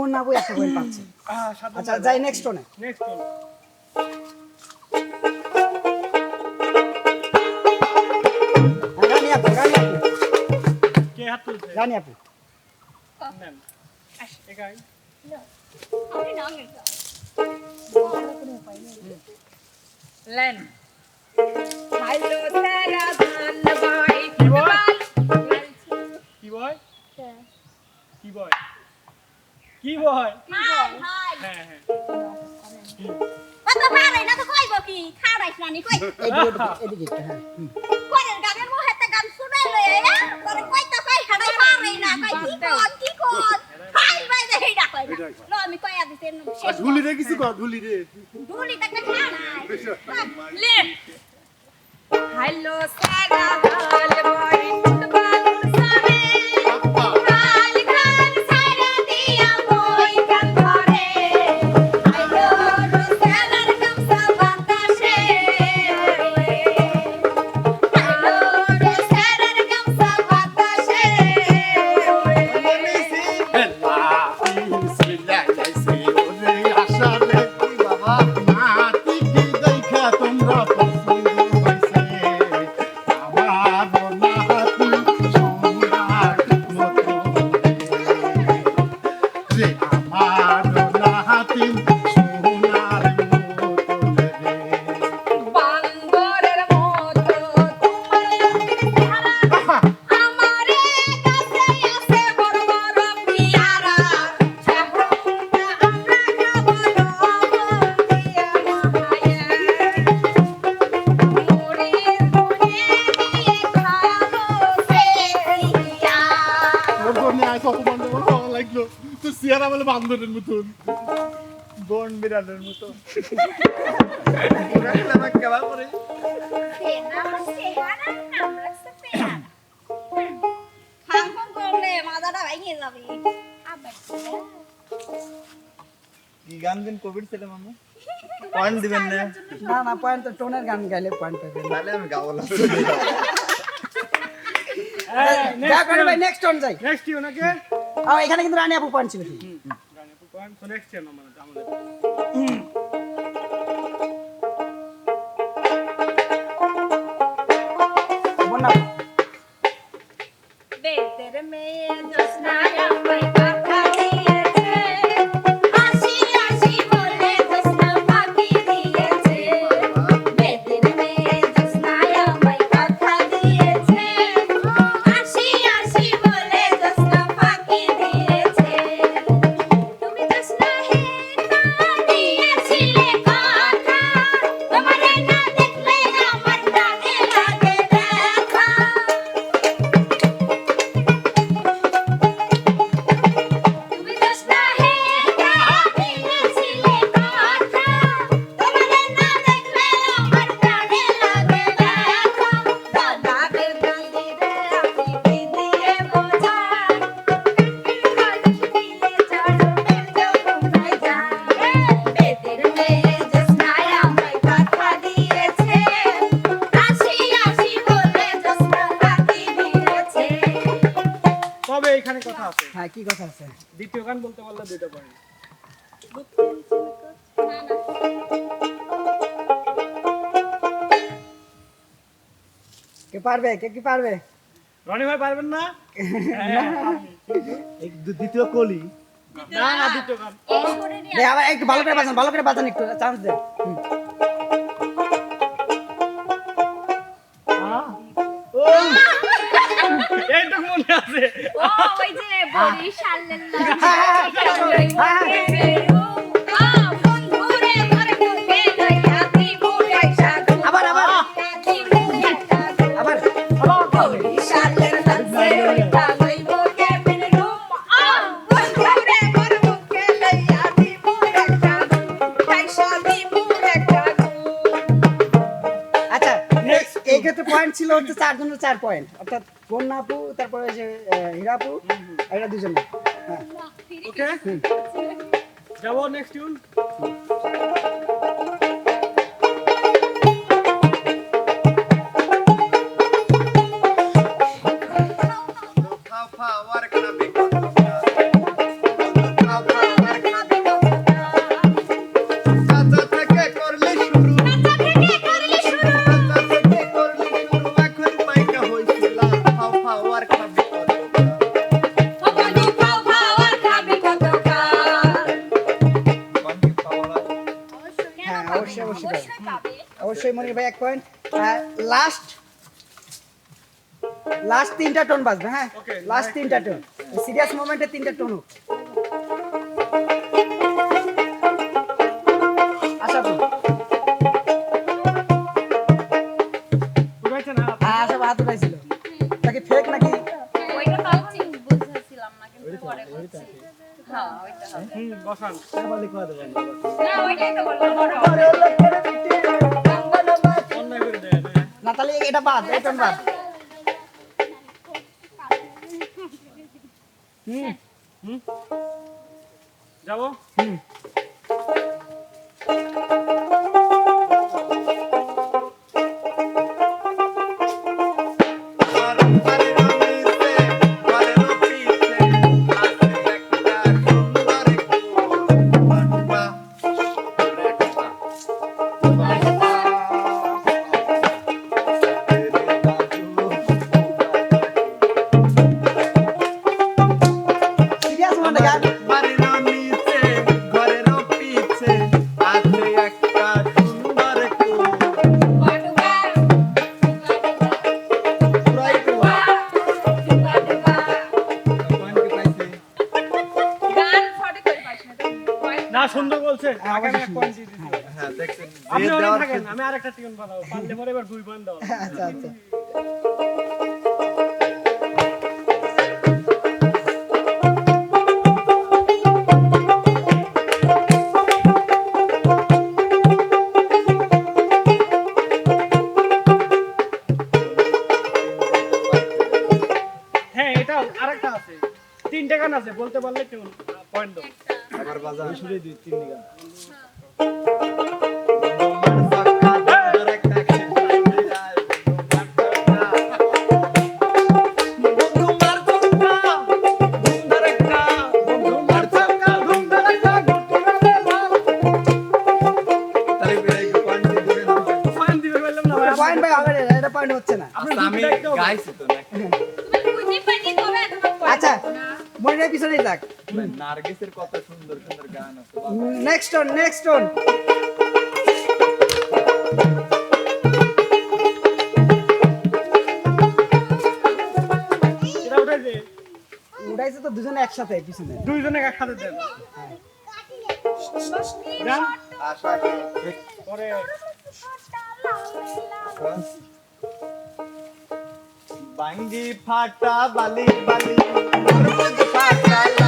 শুধু বন্যা আপু একটা পয়েন্ট পাচ্ছে আচ্ছা যাই নেক্সট ওনে Next রানী আপু রানী আপু কে হাত তুলছে? রানী আপু নেন। একাই। লেন হ্যালো তেরা গান বাই কি বল? কি বয়? কি বয়? কি বয়? হাই হাই হ্যাঁ, হ্যাঁ। না না নি হ্যাঁ না। না ঢুলি রে কিছু কর ঢুলি রে ঢুলি তাকে খাড়াই লে হ্যালো তেরা গান বাই বান্দরের মতন। বন বিড়ালের মতো। কি গান দিন? কোভিড ছিল মামা। পয়েন্ট দিবেন না? না না পয়েন্ট তো টোনের গান গাইলে পয়েন্ট পাবেন তাহলে আমি গাবো না। হ্যাঁ, নেক্সট ওন যাই। Next you নাকি? এখানে কিন্তু রানী আপু পয়েন্ট ছিল। তো নাম্বার আছে আমাদের। দুইটা পয়েন্ট কে পারবে? কে কি পারবে? রনি ভাই পারবেন না? দ্বিতীয় কলি। না না দ্বিতীয় গান আবার একটু ভালো করে বাজান ভালো করে বাজান একটু চান্স দেন আছে। ও ওই যে বরিশালের হ্যাঁ, হ্যাঁ, হ্যাঁ। আবার আবার। আবার। বরিশালের নাচে ওইটা লইব নেক্সট পয়েন্ট ছিল হচ্ছে চারজনের চার পয়েন্ট অর্থাৎ বন্যা আপু তারপরে যে আহ, হীরা আপু এটা দুজন। হ্যাঁ। ওকে যাব নেক্সট টিউন সাকিব ভাই এক পয়েন্ট লাস্ট লাস্ট তিনটা টোন বাজবে হ্যাঁ? লাস্ট তিনটা টোন সিরিয়াস মোমেন্টে তিনটা টোন হোক। বসান। বলি কোয়া দেবেন না ওইটাই তো বললাম না তাহলে এটা বাদ এটা বাদ। হুম হুম। যাব? হুম। আরেকটা টিউন বানাও পারলে পরে এবার দুই বান দাও। আচ্ছা আচ্ছা। মনে হচ্ছে না। আমি গাইছি তো হ্যাঁ। আচ্ছা পিছনে যাক মানে নার্গিসের কত সুন্দর সুন্দর গান আছে। নেক্সট নেক্সট দুজনে একসাথে দুইজনে দেন। আচ্ছা, भांगी फाटा बाली बाली फाटा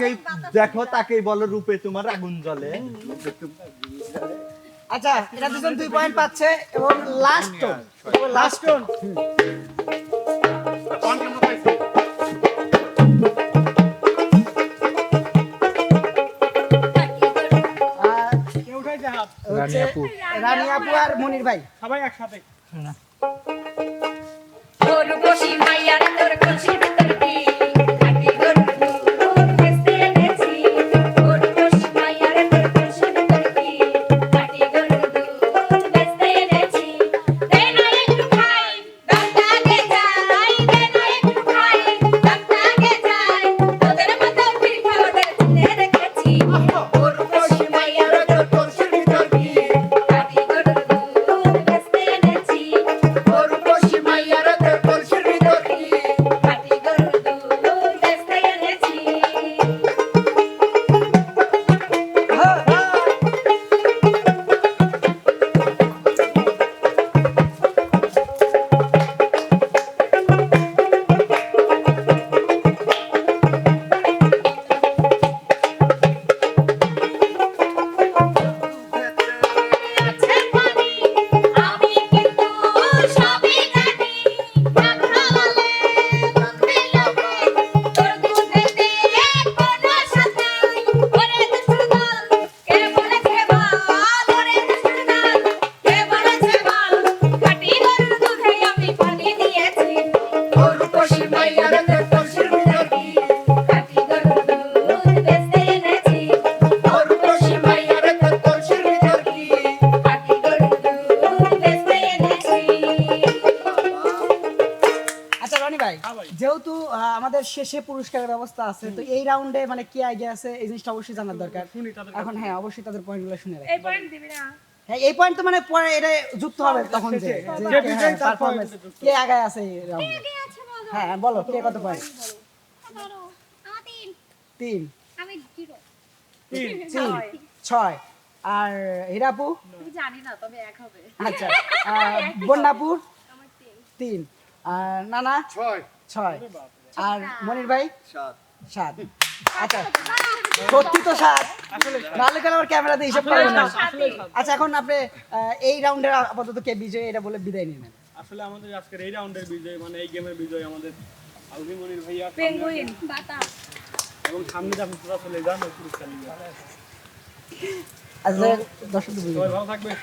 যাকেই দেখো তাকেই বলো রূপে তোমার আগুন জ্বলে। আচ্ছা এরা দুজন দুই পয়েন্ট পাচ্ছে এবং last tone last tone Rani আপু। আর মনির ভাই। সবাই একসাথে। আচ্ছা, যেহেতু আমাদের শেষে পুরস্কারের ব্যবস্থা আছে তো এই রাউন্ডে মানে কি আইডিয়া আছে? এই জিনিসটা অবশ্যই জানার দরকার। এখন হ্যাঁ অবশ্যই তাদের পয়েন্টগুলো শুনে রাখি। হ্যাঁ এই পয়েন্ট তো মানে পরে এটা যুক্ত হবে তখন যে পারফরম্যান্স কে আগায় আছে এই রাউন্ডে হ্যাঁ বলো কে কত পয়েন্ট তিন। তিন তিন ছয়। আর হীরাপু? তুমি জানি না তবে এক হবে আচ্ছা আর বন্যাপুর তিন। আর নানা? ছয়। ছয়। আর মনির ভাই? সাত। সাত। আচ্ছা সত্যি তো সাত। নাহলে কেন আমার ক্যামেরাতে হিসাব করেন না? আচ্ছা এখন আপনি এই রাউন্ডের আপাতত কে বিজয়ী এটা বলে বিদায় নিয়ে নেন। আসলে আমাদের আজকের এই রাউন্ডের বিজয় মানে এই গেমের বিজয় আমাদের আলভিমনির ভাইয়া পেঙ্গুইন বাতা। এবং সামনে যা তোরা চলে যান ওই পুরস্কার নিয়ে। আচ্ছা দর্শক সবাই ভালো থাকবেন